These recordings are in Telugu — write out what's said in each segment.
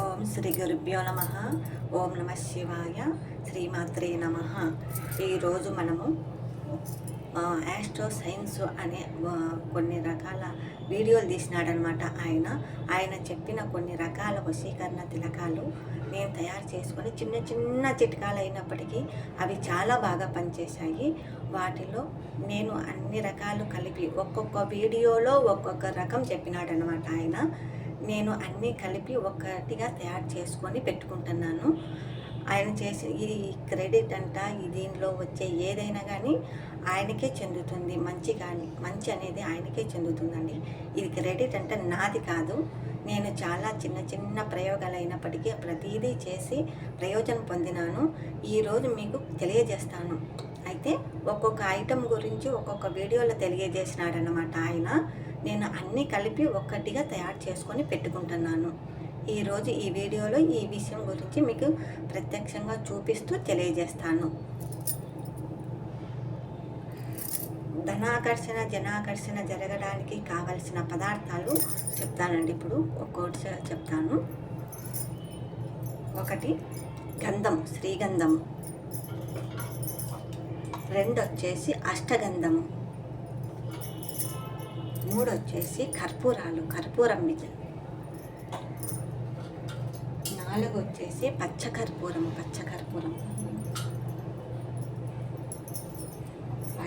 ఓం శ్రీ గురుభ్యో నమ. ఓం నమ శివాయ శ్రీమాత్రే నమ. ఈరోజు మనము యాస్ట్రో సైన్స్ అనే కొన్ని రకాల వీడియోలు తీసినాడనమాట ఆయన. ఆయన చెప్పిన కొన్ని రకాల వశీకరణ తిలకాలు నేను తయారు చేసుకొని చిన్న చిన్న చిట్కాలు అయినప్పటికీ అవి చాలా బాగా పనిచేశాయి. వాటిలో నేను అన్ని రకాలు కలిపి ఒక్కొక్క వీడియోలో ఒక్కొక్క రకం చెప్పినాడనమాట ఆయన. నేను అన్నీ కలిపి ఒకటిగా తయారు చేసుకొని పెట్టుకుంటున్నాను. ఆయన చేసి ఈ క్రెడిట్ అంట ఈ దీనిలో వచ్చే ఏదైనా కానీ ఆయనకే చెందుతుంది. మంచి కానీ మంచి అనేది ఆయనకే చెందుతుందండి. ఇది క్రెడిట్ అంటే నాది కాదు. నేను చాలా చిన్న చిన్న ప్రయోగాలు అయినప్పటికీ ప్రతిదీ చేసి ప్రయోజనం పొందినాను. ఈరోజు మీకు తెలియజేస్తాను. అయితే ఒక్కొక్క ఐటెం గురించి ఒక్కొక్క వీడియోలో తెలియజేసినాడనమాట ఆయన. నేను అన్నీ కలిపి ఒక్కటిగా తయారు చేసుకొని పెట్టుకుంటున్నాను. ఈరోజు ఈ వీడియోలో ఈ విషయం గురించి మీకు ప్రత్యక్షంగా చూపిస్తూ తెలియజేస్తాను. ధనాకర్షణ జనాకర్షణ జరగడానికి కావలసిన పదార్థాలు చెప్తానండి. ఇప్పుడు ఒక్కోటి చెప్తాను. ఒకటి గంధం శ్రీగంధం. రెండు వచ్చేసి అష్టగంధము. మూడు వచ్చేసి కర్పూరాలు కర్పూరం బిజ్జలు నాలుగు వచ్చేసి పచ్చకర్పూరం పచ్చకర్పూరం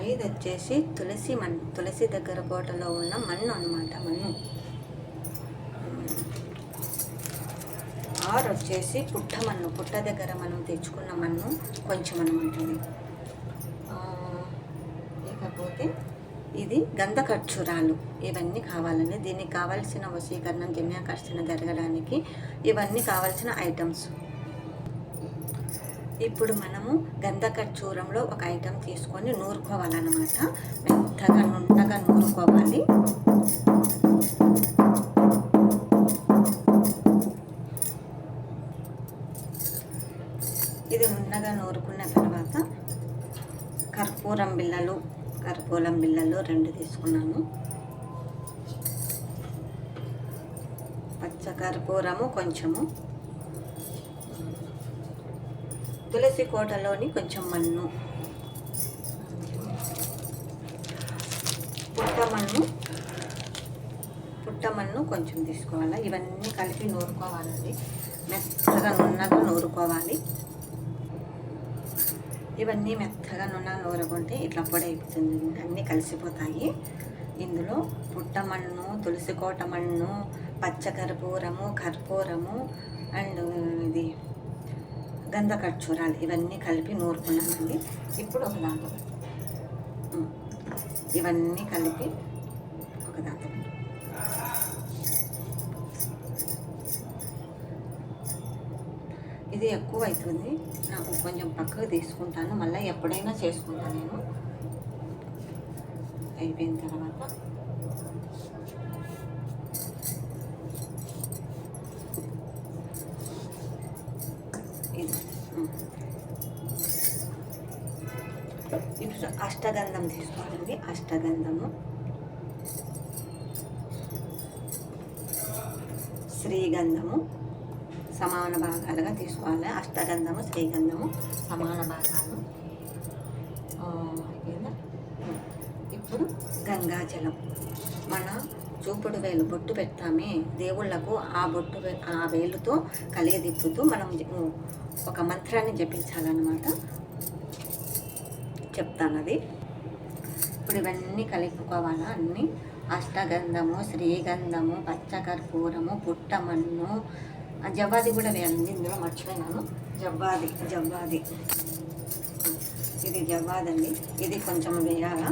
ఐదు వచ్చేసి తులసి మన్ను తులసి దగ్గర కోటలో ఉన్న మన్ను అనమాట మన్ను. ఆరు వచ్చేసి పుట్ట మన్ను పుట్ట దగ్గర మనం తెచ్చుకున్న మన్ను కొంచెం అనమాట ఇది ఆ, ఇకపోతే ఇది గంధ ఖర్చురాలు ఇవన్నీ కావాలండి. దీనికి కావాల్సిన వశీకరణం జన్యాకర్షణ జరగడానికి ఇవన్నీ కావాల్సిన ఐటమ్స్. ఇప్పుడు మనము గంధ ఖర్చూరంలో ఒక ఐటెం తీసుకొని నూరుకోవాలన్నమాట. మెత్తగా నున్నగా నూరుకోవాలి. ఇది నున్నగా నూరుకున్న తర్వాత కర్పూరం బిళ్ళలు కర్పూరం బిళ్ళలు రెండు తీసుకున్నాను. పచ్చ కర్పూరము కొంచెము. తులసి కోటలోని కొంచెం మన్ను. పుట్టమన్ను పుట్టమన్ను కొంచెం తీసుకోవాలి? ఇవన్నీ కలిపి నూరుకోవాలండి. మెత్తగా నున్నగా నూరుకోవాలి. ఇవన్నీ మెత్తగా నున్నగా ఊరకుంటే ఇట్లా పొడి అయిపోతుంది. అన్నీ కలిసిపోతాయి. ఇందులో పుట్టమన్ను తులసి కోట మన్ను పచ్చ కర్పూరము అండ్ ఇది గంధ ఖర్చూరాలు ఇవన్నీ కలిపి నూరుకున్నానండి ఇప్పుడు ఒక దాంతో. ఇవన్నీ కలిపి ఒక దాంతో ఇది ఎక్కువ అవుతుంది నాకు కొంచెం పక్కకు తీసుకుంటాను. మళ్ళీ ఎప్పుడైనా చేసుకుంటాను నేను. అయిపోయిన తర్వాత. ఇది. ఇప్పుడు అష్టగంధం తీసుకోవాలండి. అష్టగంధము. శ్రీగంధము. సమాన భాగాలుగా తీసుకోవాలి. అష్టగంధము శ్రీగంధము సమాన భాగాలు ఇప్పుడు గంగాజలం. మన చూపుడు వేలు బొట్టు పెట్టామే. దేవుళ్ళకు ఆ బొట్టు ఆ వేలుతో కలియదిప్పుతూ మనం ఒక మంత్రాన్ని జపించాలన్నమాట. చెప్తాను అది. ఇప్పుడు ఇవన్నీ కలుపుకోవాలా అన్నీ? అష్టగంధము శ్రీగంధము పచ్చకర్పూరము పుట్టమన్ను ఆ జవ్వాది కూడా వేయండి ఇందులో మర్చిపోయినాను. జవ్వాది జవ్వాది. ఇది జవ్వాదండి. ఇది కొంచెం వేయాలా?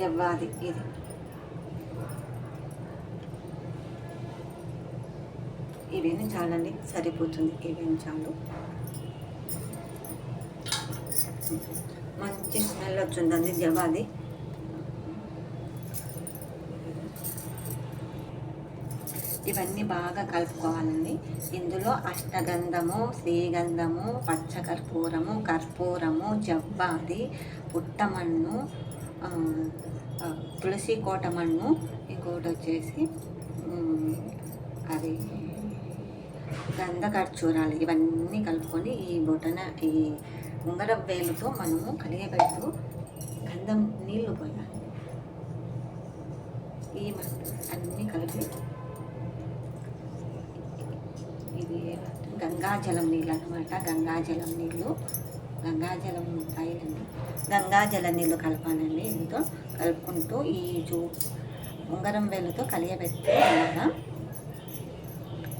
జవ్వాది ఇది. ఇవేమి చాలండి? సరిపోతుంది. ఇవేమి చాలు? మంచి స్మెల్ వచ్చిందండి జవాది ఇవన్నీ బాగా కలుపుకోవాలండి. ఇందులో అష్టగంధము శ్రీగంధము పచ్చకర్పూరము కర్పూరము జవ్వాది పుట్టమన్ను తులసి కోట మన్ను ఇంకోటి వచ్చేసి అది గంధ ఖర్చూరాలు ఇవన్నీ కలుపుకొని ఈ బొటన ఈ ఉంగరం వేలుతో మనము కలిగబెడుతూ గంధం నీళ్ళు పోయాలి. ఈ అన్నీ కలిపి ఇది ఏమంటే గంగాజలం నీళ్ళు అనమాట గంగాజలం నీళ్ళు. గంగాజలం ఉంటాయండి గంగాజల నీళ్ళు కలపాలండి దీంతో కలుపుకుంటూ ఈ చూ ఉంగరం వేలుతో కలియబెడుతూ ఉండాలా?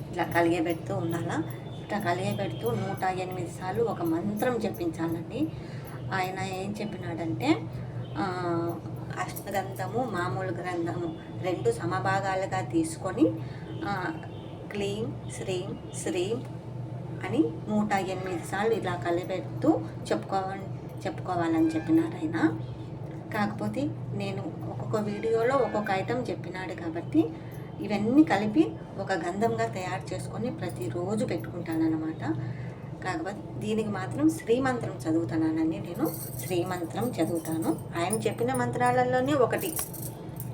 ఇట్లా కలియబెడుతూ ఉండాలా? ఇట్లా కలియబెడుతూ నూట ఎనిమిది సార్లు ఒక మంత్రం చెప్పించాలండి. ఆయన ఏం చెప్పినాడంటే అష్టగ్రంథము మామూలు గ్రంథము రెండు సమభాగాలుగా తీసుకొని క్లీం శ్రీం శ్రీం అని నూట ఎనిమిది సార్లు ఇలా కలిపెడుతూ చెప్పుకో చెప్పుకోవాలని చెప్పినారు ఆయన. కాకపోతే నేను ఒక్కొక్క వీడియోలో ఒక్కొక్క ఐటెం చెప్పినాడు కాబట్టి ఇవన్నీ కలిపి ఒక గంధంగా తయారు చేసుకొని ప్రతిరోజు పెట్టుకుంటానన్నమాట. కాకపోతే దీనికి మాత్రం శ్రీమంత్రం చదువుతానని నేను శ్రీమంత్రం చదువుతాను. ఆయన చెప్పిన మంత్రాలలోనే ఒకటి.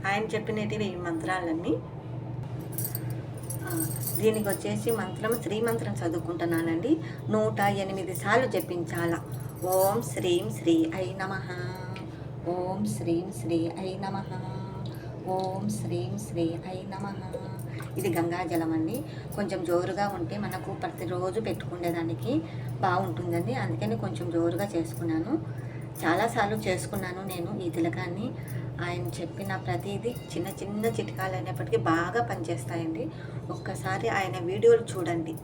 ఆయన చెప్పినటివి ఈ మంత్రాలన్నీ. దీనికి వచ్చేసి మంత్రం శ్రీ మంత్రం చదువుకుంటున్నానండి. నూట ఎనిమిది సార్లు జపించాల. ఓం శ్రీం శ్రీ ఐ నమ. ఓం శ్రీం శ్రీ ఐ నమ. ఓం శ్రీం శ్రీ ఐ నమ. ఇది గంగాజలం అండి కొంచెం జోరుగా ఉంటే మనకు ప్రతిరోజు పెట్టుకునేదానికి బాగుంటుందండి. అందుకని కొంచెం జోరుగా చేసుకున్నాను. చాలాసార్లు చేసుకున్నాను నేను ఈ తిలకాన్ని. ఆయన చెప్పిన ప్రతిదీ చిన్న చిన్న చిట్కాలు అయినప్పటికీ బాగా పనిచేస్తాయండి. ఒక్కసారి ఆయన వీడియోలు చూడండి.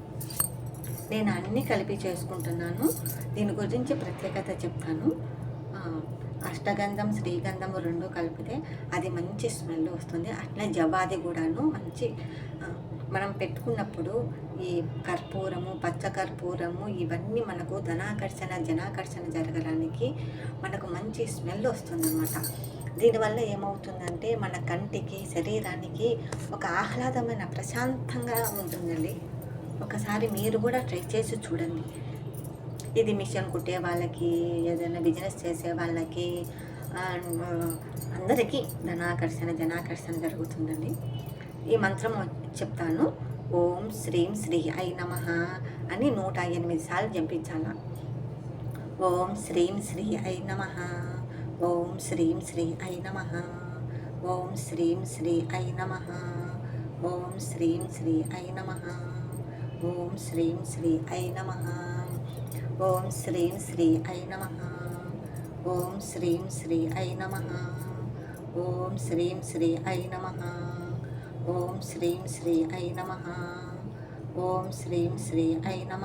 నేను అన్నీ కలిపి చేసుకుంటున్నాను. దీని గురించి ప్రత్యేకత చెప్తాను. అష్టగంధం శ్రీగంధం రెండు కలిపితే అది మంచి స్మెల్ వస్తుంది. అట్లే జవాది కూడాను మంచి మనం పెట్టుకున్నప్పుడు ఈ కర్పూరము పచ్చ కర్పూరము ఇవన్నీ మనకు ధనాకర్షణ జనాకర్షణ జరగడానికి మనకు మంచి స్మెల్ వస్తుందన్నమాట. దీనివల్ల ఏమవుతుందంటే మన కంటికి శరీరానికి ఒక ఆహ్లాదమైన ప్రశాంతంగా ఉంటుందండి. ఒకసారి మీరు కూడా ట్రై చేసి చూడండి. ఇది మిషన్ కుట్టే వాళ్ళకి ఏదైనా బిజినెస్ చేసే వాళ్ళకి అందరికీ ధనాకర్షణ జనాకర్షణ జరుగుతుందండి. ఈ మంత్రం చెప్తాను. ఓం శ్రీం శ్రీ ఐ నమ అని నూట ఎనిమిది సార్లు జంపించాలా. ఓం శ్రీం శ్రీ ఐ నమ. ఓం శ్రీం శ్రీ ఐ నమ ఓం శ్రీం శ్రీ ఐ నమ ఓం శ్రీం శ్రీ ఐ నమ ఓం శ్రీం శ్రీ ఐ నమ ఓం శ్రీం శ్రీ ఐ నమ ఓం శ్రీం శ్రీ ఐ నమ ఓం శ్రీం శ్రీ ఐ నమ ఓం శ్రీం శ్రీ ఐ నమ ఓం శ్రీం శ్రీ ఐ నమ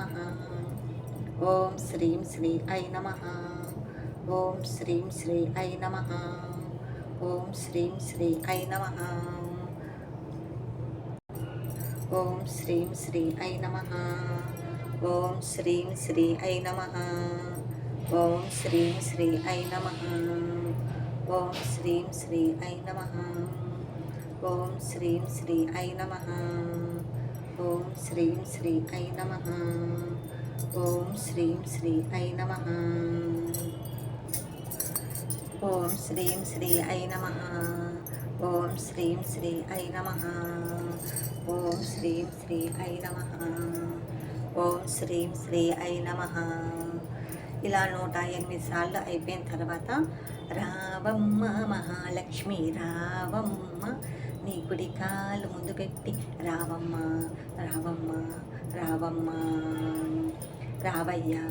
ఓం శ్రీం శ్రీ ఐ నమ ఓం శ్రీం శ్రీ ఐ నమ. ఓం శ్రీం శ్రీ ఐ నమ. ఓం శ్రీం శ్రీ ఐ నమ. ఓం శ్రీం శ్రీ ఐ నమ. ఓం శ్రీం శ్రీ ఐ నమ. ఓం శ్రీం శ్రీ ఐ నమ. ఓం శ్రీం శ్రీ ఐ నమ. ఓం శ్రీం శ్రీ ఐ నమ. ఓం శ్రీం శ్రీ ఐ నమ. ఓం శ్రీం శ్రీ ఐ నమ. ఓం శ్రీం శ్రీ ఐ నమ. ఓం శ్రీం శ్రీ ఐ నమ. ఓం శ్రీం శ్రీ ఐ నమ. ఇలా నూట ఎనిమిది సార్లు అయిపోయిన తర్వాత రావమ్మ మహాలక్ష్మి రావమ్మ నీ గుడి కాలు ముందు పెట్టి రావమ్మ రావమ్మ రావమ్మ. రావయ్యా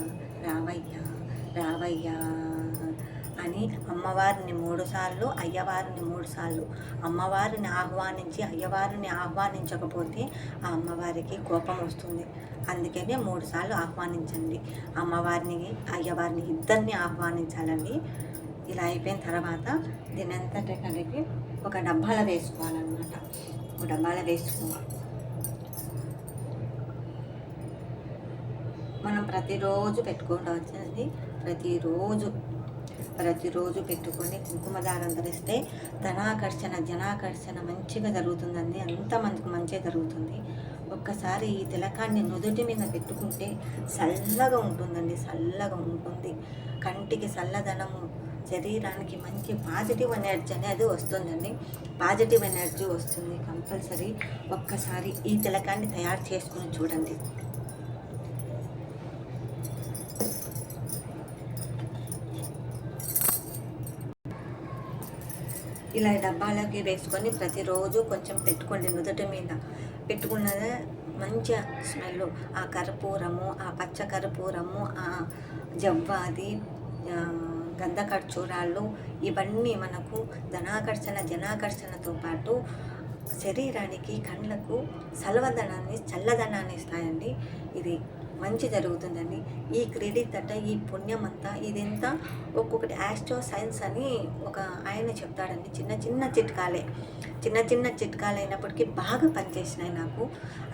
రావయ్యా రావయ్యా. అని అమ్మవారిని మూడుసార్లు అయ్యవారిని మూడుసార్లు అమ్మవారిని ఆహ్వానించి అయ్యవారిని ఆహ్వానించకపోతే ఆ అమ్మవారికి కోపం వస్తుంది. అందుకనే మూడు సార్లు ఆహ్వానించండి. అమ్మవారిని అయ్యవారిని ఇద్దరిని ఆహ్వానించాలండి. ఇలా అయిపోయిన తర్వాత దీనంతటి కలిపి ఒక డబ్బాలో వేసుకోవాలన్నమాట. ఒక డబ్బాలో వేసుకోవాలి. మనం ప్రతిరోజు పెట్టుకోవడం ప్రతిరోజు ప్రతిరోజు పెట్టుకొని కుంకుమ దారం ధరిస్తే ధనాకర్షణ జనాకర్షణ మంచిగా జరుగుతుందండి. అంత మందికి మంచిగా జరుగుతుంది. ఒక్కసారి ఈ తిలకాన్ని నుదుటి మీద పెట్టుకుంటే చల్లగా ఉంటుందండి. చల్లగా ఉంటుంది. కంటికి చల్లదనము శరీరానికి మంచి పాజిటివ్ ఎనర్జీ అనేది వస్తుందండి. పాజిటివ్ ఎనర్జీ వస్తుంది కంపల్సరీ. ఒక్కసారి ఈ తిలకాన్ని తయారు చేసుకుని చూడండి. ఇలా డబ్బాలోకి వేసుకొని ప్రతిరోజు కొంచెం పెట్టుకోండి నుదుటి మీద. పెట్టుకున్నదే మంచి స్మెల్ ఆ కర్పూరము ఆ పచ్చ కర్పూరము ఆ జవ్వాది ఆ, గంధ ఖర్చూరాలు ఇవన్నీ మనకు ధనాకర్షణ జనాకర్షణతో పాటు శరీరానికి కళ్ళకు సలవదనాన్ని చల్లదనాన్ని ఇస్తాయండి. ఇది మంచి జరుగుతుందండి. ఈ క్రెడిట్ అట్ట ఈ పుణ్యం అంతా ఇదంతా ఒక్కొక్కటి యాస్ట్రో సైన్స్ అని ఒక ఆయన చెప్తాడండి. చిన్న చిన్న చిట్కాలే. చిన్న చిన్న చిట్కాలు అయినప్పటికీ బాగా పనిచేసినాయి నాకు.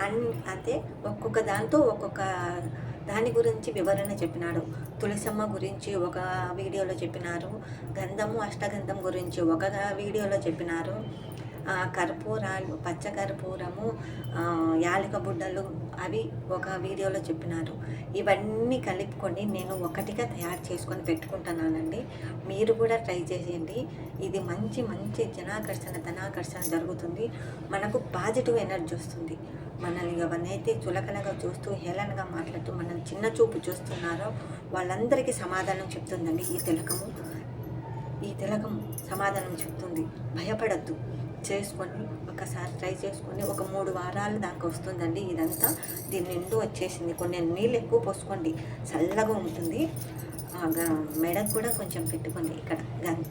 అన్ అంటే ఒక్కొక్క దాంతో ఒక్కొక్క దాని గురించి వివరణ చెప్పినాడు. తులసమ్మ గురించి ఒక వీడియోలో చెప్పినారు. గంధము అష్టగంధం గురించి ఒక వీడియోలో చెప్పినారు. కర్పూరాలు పచ్చకర్పూరము యాలక బుడ్డలు అవి ఒక వీడియోలో చెప్పినారు. ఇవన్నీ కలుపుకొని నేను ఒకటిగా తయారు చేసుకొని పెట్టుకుంటున్నానండి. మీరు కూడా ట్రై చేసేయండి ఇది మంచి మంచి జనాకర్షణ ధనాకర్షణ జరుగుతుంది. మనకు పాజిటివ్ ఎనర్జీ వస్తుంది. మనల్ని ఎవరినైతే చులకనగా చూస్తూ హేళనగా మాట్లాడుతూ మనం చిన్న చూపు చూస్తున్నారో వాళ్ళందరికీ సమాధానం చెప్తుందండి ఈ తిలకము. ఈ తిలకం సమాధానం చెప్తుంది. భయపడద్దు. చేసుకొని ఒకసారి ట్రై చేసుకొని ఒక మూడు వారాలు దాకా వస్తుందండి ఇదంతా. దీని నిండు వచ్చేసింది. కొన్ని నీళ్ళు ఎక్కువ పోసుకోండి. చల్లగా ఉంటుంది. ఆ గ- మెడకు కూడా కొంచెం పెట్టుకోండి. ఇక్కడ గన్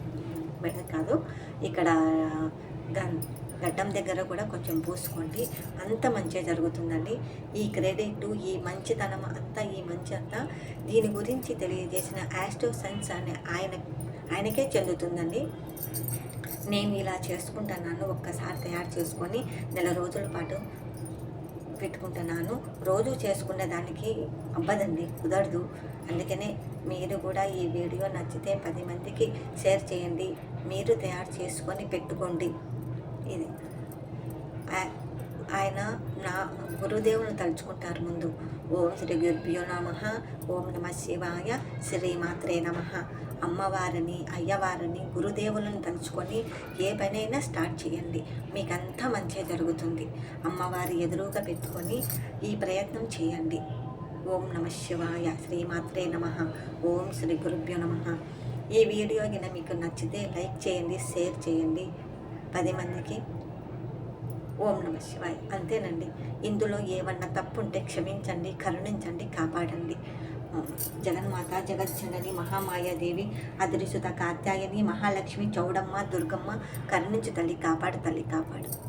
మెడ కాదు. ఇక్కడ గన్ గడ్డం దగ్గర కూడా కొంచెం పూసుకోండి. అంత మంచిగా జరుగుతుందండి. ఈ క్రెడిట్ ఈ మంచితనం అంతా ఈ మంచి అంతా దీని గురించి తెలియజేసిన యాస్టో సైన్స్ అనే ఆయన ఆయనకే చెందుతుందండి. నేను ఇలా చేసుకుంటున్నాను ఒక్కసారి తయారు చేసుకొని నెల రోజుల పాటు పెట్టుకుంటున్నాను. రోజు చేసుకునే దానికి అవ్వదండి కుదరదు. అందుకనే మీరు కూడా ఈ వీడియో నచ్చితే పది మందికి షేర్ చేయండి. మీరు తయారు చేసుకొని పెట్టుకోండి. ఇది. ఆ- ఆయన నా గురుదేవుని తలుచుకుంటారు ముందు. ఓం శ్రీ గురుభ్యో నమ. ఓం నమ శివాయ. శ్రీమాత్రే నమ. అమ్మవారిని అయ్యవారిని గురుదేవులను తలుచుకొని ఏ పనైనా స్టార్ట్ చేయండి. మీకంతా మంచిగా జరుగుతుంది. అమ్మవారి ఎదురుగా పెట్టుకొని ఈ ప్రయత్నం చేయండి. ఓం నమ శివాయ. శ్రీమాత్రే నమ. ఓం శ్రీ గురుభ్యో నమ. ఈ వీడియో కింద మీకు నచ్చితే లైక్ చేయండి షేర్ చేయండి. పది మందికి ఓం నమ శివాయ్. అంతేనండి. ఇందులో ఏమన్నా తప్పు ఉంటే క్షమించండి కరుణించండి కాపాడండి. జగన్మాత జగజ్జనని మహామాయాదేవి అదృసుత కాత్యాయని మహాలక్ష్మి చౌడమ్మ దుర్గమ్మ కరుణించు తల్లి కాపాడు తల్లి కాపాడు.